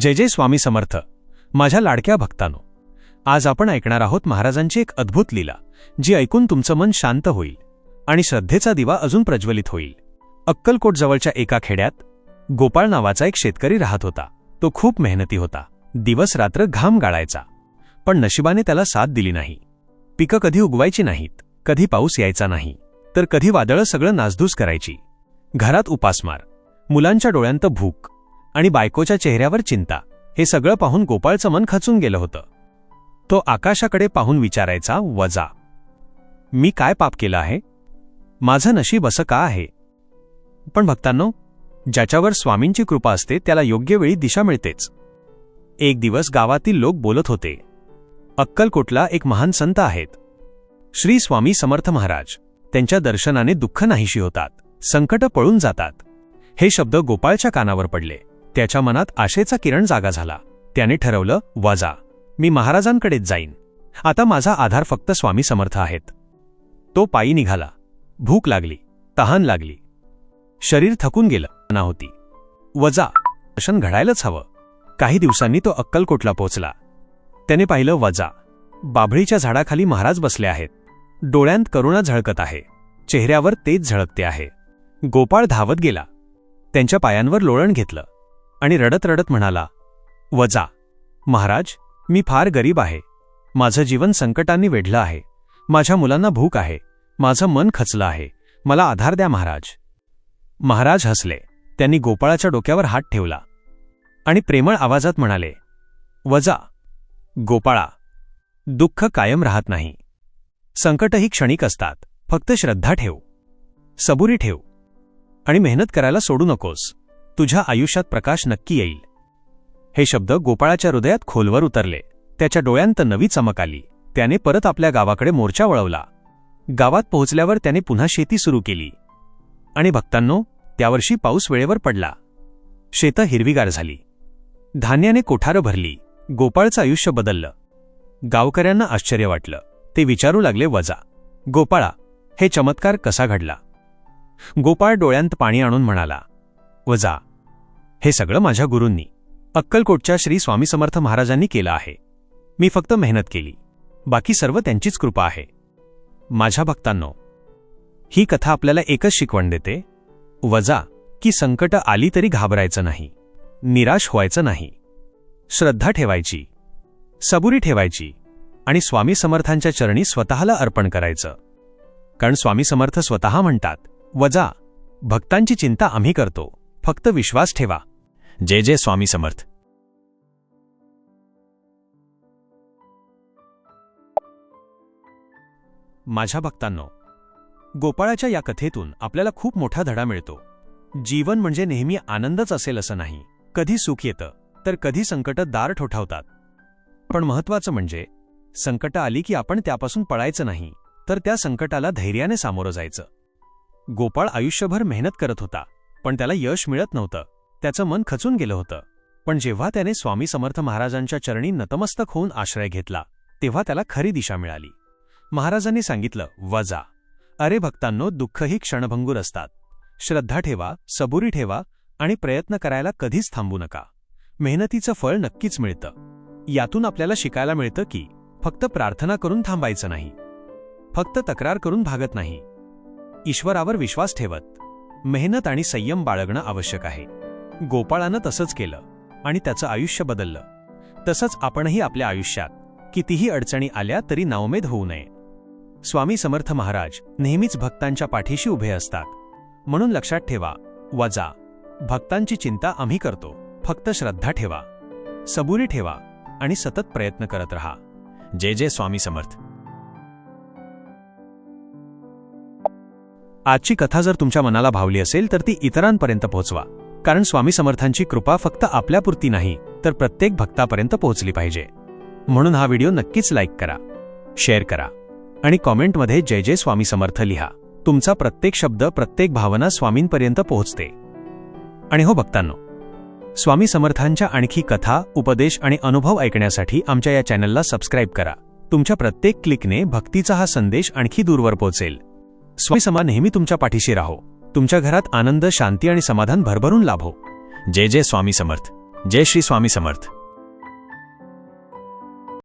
जय जय स्वामी समर्थ. माझ्या लाडक्या भक्तानो आज आपण ऐकणार आहोत महाराजांची एक अद्भुत लीला जी ऐकून तुमचं मन शांत होईल आणि श्रद्धेचा दिवा अजून प्रज्वलित होईल. अक्कलकोट जवळच्या एका खेड्यात गोपाळ नावाचा एक शेतकरी राहत होता. तो खूप मेहनती होता. दिवस रात्र घाम गाळायचा. पण नशिबाने त्याला साथ दिली नाही. पिकं कधी उगवायची नाहीत कधी पाऊस यायचा नाही तर कधी वादळं सगळं नासधूस करायची. घरात उपासमार. मुलांच्या डोळ्यांत भूक. आणि बायकोच्या चेहऱ्यावर चिंता. हे सगळं पाहून गोपाळचं मन खचून गेलं होतं. तो आकाशाकडे पाहून विचारायचा वजा मी काय पाप केलं आहे? माझं नशीब असं का आहे? पण भक्तांनो ज्याच्यावर स्वामींची कृपा असते त्याला योग्य वेळी दिशा मिळतेच. एक दिवस गावातील लोक बोलत होते अक्कलकोटला एक महान संत आहेत. श्री स्वामी समर्थ महाराज. त्यांच्या दर्शनाने दुःख नाहीशी होतात संकट पळून जातात. हे शब्द गोपाळच्या कानावर पडले. त्याच्या मनात आशेचा किरण जागा झाला. त्याने ठरवलं वजा. मी महाराजांकडेच जाईन. आता माझा आधार फक्त स्वामी समर्थ आहेत. तो पायी निघाला. भूक लागली. तहान लागली. शरीर थकून गेलं. ना होती. वजा. दर्शन घडायलाच हवं. काही दिवसांनी तो अक्कलकोटला पोचला त्याने पाहिलं वजा. बाभळीच्या झाडाखाली महाराज बसले आहेत. डोळ्यांत करुणा झळकत आहे. चेहऱ्यावर तेज झळकते आहे. गोपाळ धावत गेला. त्यांच्या पायांवर लोळण घेतलं. आणि रडत रडत म्हणाला वजा. महाराज मी फार गरीब आहे. माझं जीवन संकटांनी वेढलं आहे. माझ्या मुलांना भूक आहे. माझं मन खचलं आहे. मला आधार द्या महाराज. महाराज हसले. त्यांनी गोपाळाच्या डोक्यावर हात ठेवला आणि प्रेमळ आवाजात म्हणाले वजा. गोपाळा दुःख कायम राहत नाही. संकटही क्षणिक असतात. फक्त श्रद्धा ठेव. सबुरी ठेव. आणि मेहनत करायला सोडू नकोस. तुझ्या आयुष्यात प्रकाश नक्की येईल. हे शब्द गोपाळाच्या हृदयात खोलवर उतरले. त्याच्या डोळ्यांत नवी चमक आली. त्याने परत आपल्या गावाकडे मोर्चा वळवला. गावात पोहोचल्यावर त्याने पुन्हा शेती सुरू केली. आणि भक्तांनो त्यावर्षी पाऊस वेळेवर पडला. शेतं हिरवीगार झाली. धान्याने कोठारं भरली. गोपाळचं आयुष्य बदललं. गावकऱ्यांना आश्चर्य वाटलं. ते विचारू लागले वजा. गोपाळा हे चमत्कार कसा घडला? गोपाळ डोळ्यांत पाणी आणून म्हणाला वजा हे सगळं माझ्या गुरूंनी अक्कलकोटच्या श्री स्वामी समर्थ महाराजांनी केलं आहे. मी फक्त मेहनत केली. बाकी सर्व त्यांचीच कृपा आहे. माझ्या भक्तांनो ही कथा आपल्याला एकच शिकवण देते. वजा की संकट आली तरी घाबरायचं नाही. निराश व्हायचं नाही. श्रद्धा ठेवायची. सबुरी ठेवायची. आणि स्वामी समर्थांच्या चरणी स्वतःला अर्पण करायचं. कारण स्वामी समर्थ स्वतः म्हणतात वजा भक्तांची चिंता आम्ही करतो. फक्त विश्वास ठेवा. जय जय स्वामी समर्थ. माझ्या भक्तांनो गोपाळाच्या या कथेतून आपल्याला खूप मोठा धडा मिळतो. जीवन म्हणजे नेहमी आनंदच असेल असं नाही. कधी सुख येतं तर कधी संकट दार ठोठावतात. पण महत्वाचं म्हणजे संकट आली की आपण त्यापासून पळायचं नाही तर त्या संकटाला धैर्याने सामोरं जायचं. गोपाळ आयुष्यभर मेहनत करत होता. पण त्याला यश मिळत नव्हतं. त्याचं मन खचून गेलं होतं. पण जेव्हा त्याने स्वामी समर्थ महाराजांच्या चरणी नतमस्तक होऊन आश्रय घेतला तेव्हा त्याला खरी दिशा मिळाली. महाराजांनी सांगितलं वजा. अरे भक्तांनो दुःखही क्षणभंगूर असतात. श्रद्धा ठेवा सबुरी ठेवा आणि प्रयत्न करायला कधीच थांबू नका. मेहनतीचं फळ नक्कीच मिळतं. यातून आपल्याला शिकायला मिळतं की फक्त प्रार्थना करून थांबायचं नाही. फक्त तक्रार करून भागत नाही. ईश्वरावर विश्वास ठेवत. मेहनत आणि संयम बाळगणं आवश्यक आहे. गोपाळानं तसंच केलं आणि त्याचं आयुष्य बदललं. तसंच आपणही आपल्या आयुष्यात कितीही अडचणी आल्या तरी नावमेद होऊ नये. स्वामी समर्थ महाराज नेहमीच भक्तांच्या पाठीशी उभे असतात. म्हणून लक्षात ठेवा वजा. भक्तांची चिंता आम्ही करतो. फक्त श्रद्धा ठेवा. सबुरी ठेवा आणि सतत प्रयत्न करत रहा. जय जय स्वामी समर्थ. आजची कथा जर तुमच्या मनाला भावली असेल तर ती इतरांपर्यंत पोहोचवा. कारण स्वामी समर्थांची कृपा फक्त आपल्यापुरती नाही तर प्रत्येक भक्तापर्यंत पोहोचली पाहिजे. म्हणून हा व्हिडिओ नक्कीच लाईक करा शेअर करा आणि कॉमेंटमध्ये जय जय स्वामी समर्थ लिहा. तुमचा प्रत्येक शब्द प्रत्येक भावना स्वामींपर्यंत पोहोचते. आणि हो भक्तांनो स्वामी समर्थांच्या आणखी कथा उपदेश आणि अनुभव ऐकण्यासाठी आमच्या या चॅनलला सबस्क्राईब करा. तुमच्या प्रत्येक क्लिकने भक्तीचा हा संदेश आणखी दूरवर पोहोचेल. स्वामी समा नेहमी तुमच्या पाठीशी राहो. तुमच्या घरात आनंद शांती आणि समाधान भरभरून लाभो. जय जय स्वामी समर्थ. जय श्री स्वामी समर्थ.